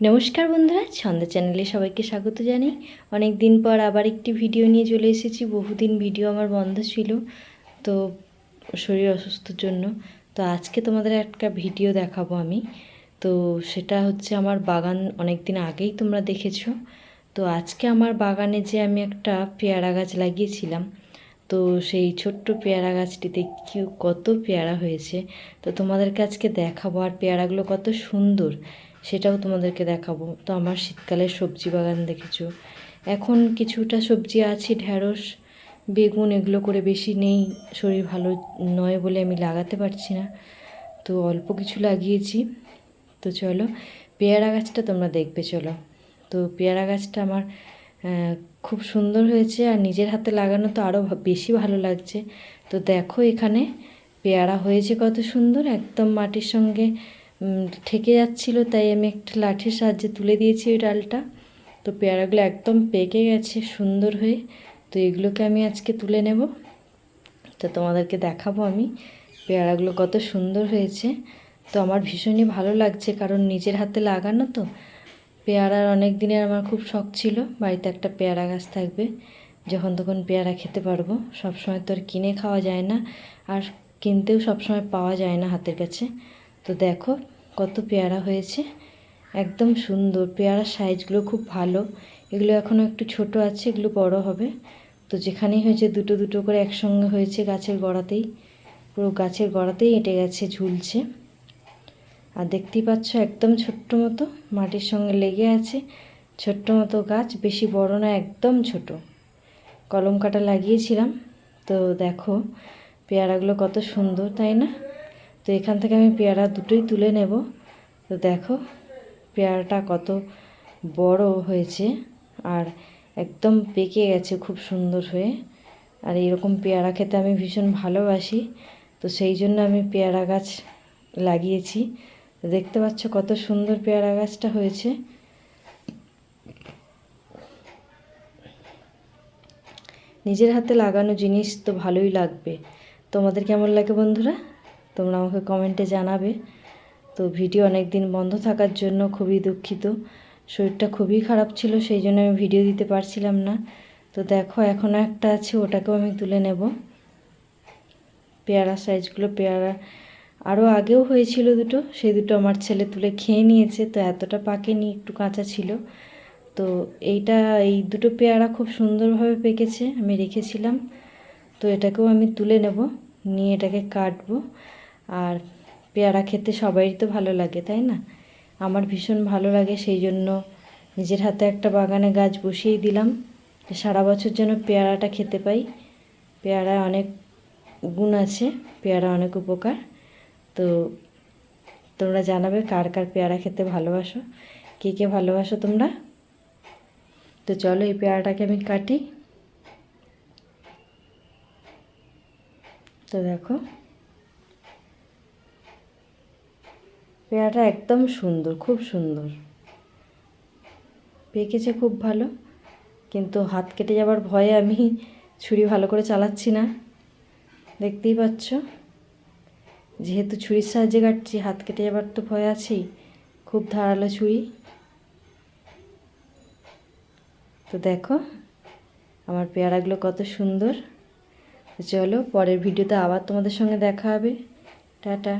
নমস্কার বন্ধুরা, ছন্দ চ্যানেলে সবাইকে স্বাগত জানাই। অনেক দিন পর আবার একটি ভিডিও নিয়ে চলে এসেছি, বহুদিন ভিডিও আমার বন্ধ ছিল, তো শরীর অসুস্থর জন্য। তো আজকে তোমাদের একটা ভিডিও দেখাবো আমি। তো সেটা হচ্ছে আমার বাগান অনেক দিন আগেই তোমরা দেখেছ। তো আজকে আমার বাগানে যে আমি একটা পেয়ারা গাছ লাগিয়েছিলাম, তো সেই ছোট্ট পেয়ারা গাছটিতে কি কত পেয়ারা হয়েছে, তো তোমাদেরকে আজকে দেখাবো। আর পেয়ারাগুলো কত সুন্দর সেটাও তোমাদেরকে দেখাবো। তো আমার শীতকালের সবজি বাগান দেখেছ। এখন কিছুটা সবজি আছে ঢ্যাঁড়স বেগুন, এগুলো করে বেশি নেই। শরীর ভালো নয় বলে আমি লাগাতে পারছি না। তো অল্প কিছু লাগিয়েছি। তো চলো, পেয়ারা গাছটা তোমরা দেখবে, চলো। তো পেয়ারা গাছটা আমার খুব সুন্দর হয়েছে আর নিজের হাতে লাগানো তো আরও বেশি ভালো লাগছে। তো দেখো এখানে পেয়ারা হয়েছে কত সুন্দর। একদম মাটির সঙ্গে ঠেকে যাচ্ছিল, তাই আমি একটা লাঠির সাহায্যে তুলে দিয়েছি ওই ডালটা। তো পেয়ারাগুলো একদম পেকে গেছে সুন্দর হয়ে। তো এগুলোকে আমি আজকে তুলে নেব। তো তোমাদেরকে দেখাবো আমি পেয়ারাগুলো কত সুন্দর হয়েছে। তো আমার ভীষণই ভালো লাগছে, কারণ নিজের হাতে লাগানো তো। পেয়ারার অনেক দিনের আমার খুব শখ ছিল, বাড়িতে একটা পেয়ারা গাছ থাকবে। যখন তখন পেয়ারা খেতে পারব। সব সময় তো আর কিনে খাওয়া যায় না, আর কিনতেও সবসময় পাওয়া যায় না হাতের কাছে। তো দেখো কত পেয়ারা হয়েছে? একদম সুন্দর। পেয়ারার সাইজগুলো খুব ভালো। এগুলো এখনও একটু ছোট আছে, এগুলো বড় হবে। তো যেখানেই হয়েছে দুটো দুটো করে একসঙ্গে হয়েছে গাছের গোড়াতেই। পুরো গাছের গোড়াতেই এঁটে গেছে, ঝুলছে। আর দেখতেই পাচ্ছ একদম ছোট্ট মতো, মাটির সঙ্গে লেগে আছে ছোট্ট মতো গাছ, বেশি বড় না, একদম ছোট। কলম কাটা লাগিয়েছিলাম। তো দেখো, পেয়ারাগুলো কত সুন্দর, তাই না? তো এখান থেকে আমি পেয়ারা দুটোই তুলে নেব। তো দেখো, পেয়ারাটা কত বড় হয়েছে আর একদম পেকে গেছে খুব সুন্দর হয়ে। আর এরকম পেয়ারা খেতে আমি ভীষণ ভালোবাসি, তো সেই জন্য আমি পেয়ারা গাছ লাগিয়েছি। দেখতে পাচ্ছ কত সুন্দর পেয়ারা গাছটা হয়েছে। নিজের হাতে লাগানো জিনিস তো ভালোই লাগবে। তোমাদের কেমন লাগে বন্ধুরা? তোমরা আমাকে কমেন্টে জানাবে। তো ভিডিও অনেক দিন বন্ধ থাকার জন্য খুবই দুঃখিত। শরীরটা খুবই খারাপ ছিল, সেই জন্য আমি ভিডিও দিতে পারছিলাম না। তো দেখো, এখনও একটা আছে, ওটাকেও আমি তুলে নেব। পেয়ারা সাইজগুলো, পেয়ারা। আরও আগেও হয়েছিল দুটো, সেই দুটো আমার ছেলে তুলে খেয়ে নিয়েছে, তো এতটা পাকেনি, একটু কাঁচা ছিল। তো এইটা, এই দুটো পেয়ারা খুব সুন্দরভাবে পেকেছে, আমি রেখেছিলাম। তো এটাকেও আমি তুলে নেব, নিয়ে এটাকে কাটবো। আর পেয়ারা খেতে সবারই তো ভালো লাগে, তাই না? আমার ভীষণ ভালো লাগে, সেই জন্য নিজের হাতে একটা বাগানে গাছ বসিয়েই দিলাম সারা বছর যেন পেয়ারাটা খেতে পাই। পেয়ারা অনেক গুণ আছে, পেয়ারা অনেক উপকার। তো তোমরা জানাবে কার কার পেয়ারা খেতে ভালোবাসো, কে কে ভালোবাসো তোমরা? তো চলো এই পেয়ারাটাকে আমি কাটি। তো দেখো। পেয়ারাটা একদম সুন্দর, খুব সুন্দর। পেকেছে খুব ভালো, কিন্তু হাত কেটে যাবার ভয়ে আমি ছুরি ভালো করে চালাচ্ছি না। দেখতেই পাচ্ছ? যেহেতু ছুরির সাহায্যে কাটছি, হাত কেটে যাবার তো ভয় আছেই, খুব ধারালো ছুরি। তো দেখো, আমার পেয়ারাগুলো কত সুন্দর। চলো পরের ভিডিওতে আবার তোমাদের সঙ্গে দেখা হবে। টাটা।